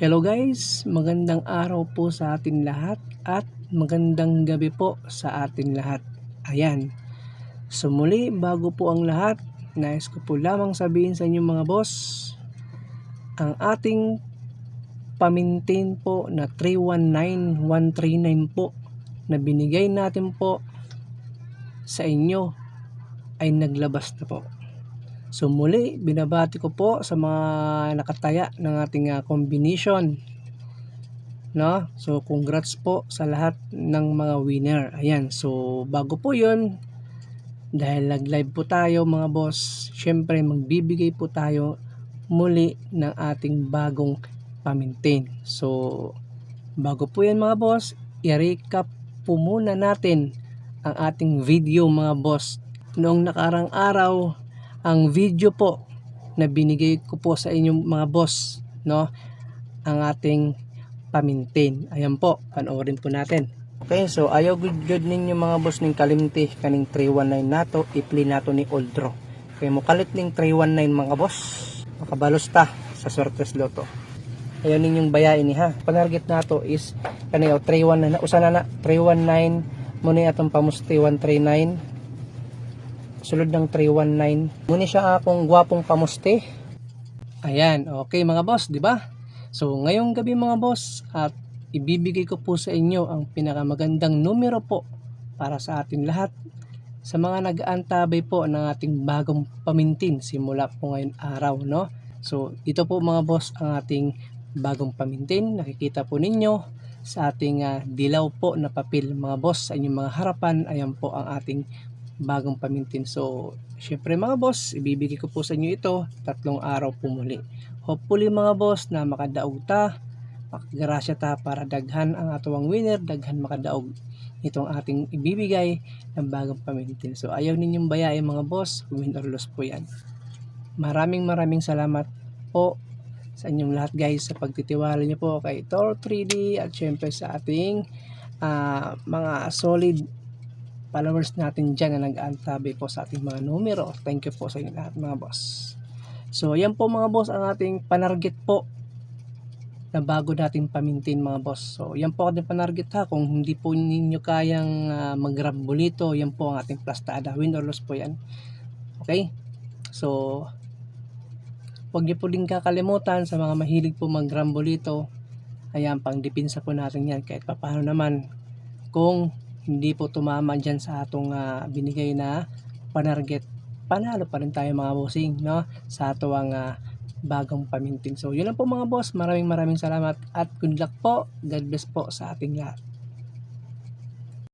Hello guys, magandang araw po sa atin lahat at magandang gabi po sa atin lahat. Ayan, so muli bago po ang lahat, nais ko po lamang sabihin sa inyo mga boss, ang ating pamintain po na 319139 po na binigay natin po sa inyo ay naglabas na po. So muli, binabati ko po sa mga nakataya ng ating ah, combination. No? So congrats po sa lahat ng mga winner. Ayan, so bago po 'yun, dahil nag-live po tayo mga boss, syempre magbibigay po tayo muli ng ating bagong pamintain. So bago po 'yan mga boss, i-recap po muna natin ang ating video mga boss. Noong nakarang araw, ang video po na binigay ko po sa inyong mga boss, no? Ang ating pamintain. Ayan po, panoorin po natin. Okay, so ayaw good good ninyo mga boss ning kalimti kaning 319 nato, ipli nato ni Oldro. Okay, mo kalit ning 319 mga boss. Makabalos ta sa Sortes Lotto. Ayaw ninyong bayain ni ha. Panarget nato is kaniyo 319 na usa na na 319 mo ni atong pamusti 139 sulod ng 319. Muni siya akong gwapong pamusti. Ayan, okay mga boss, di ba? So, ngayong gabi mga boss, at ibibigay ko po sa inyo ang pinakamagandang numero po para sa atin lahat sa mga nag-aantabay po ng ating bagong pamintin simula po ngayon araw, no? So, ito po mga boss ang ating bagong pamintin. Nakikita po ninyo sa ating ah, dilaw po na papel mga boss sa inyong mga harapan. Ayan po ang ating bagong pamintin. So, syempre mga boss, ibibigay ko po sa inyo ito tatlong araw po muli. Hopefully mga boss na makadaog ta, makagrasya ta para daghan ang atawang winner, daghan makadaog itong ating ibibigay ng bagong pamintin. So, ayaw ninyong bayain mga boss, win or loss po yan. Maraming maraming salamat po sa inyong lahat guys sa pagtitiwala niyo po kay Tor 3D at syempre sa ating ah, mga solid followers natin dyan na nag-antabi po sa ating mga numero. Thank you po sa inyo lahat mga boss. So, yan po mga boss ang ating panarget po na bago nating pamintin mga boss. So, yan po ating panarget ha. Kung hindi po ninyo kayang uh, mag-grab bulito, yan po ang ating plastada. Win or loss po yan. Okay? So, huwag niyo po din kakalimutan sa mga mahilig po mag-grab bulito. Ayan, pang dipinsa po natin yan. Kahit paano naman, kung hindi po tumama dyan sa atong ah, binigay na panarget, panalo pa rin tayo mga bossing, no? Sa atong ah, bagong paminting. So, yun lang po mga boss. Maraming maraming salamat at good luck po. God bless po sa ating lahat.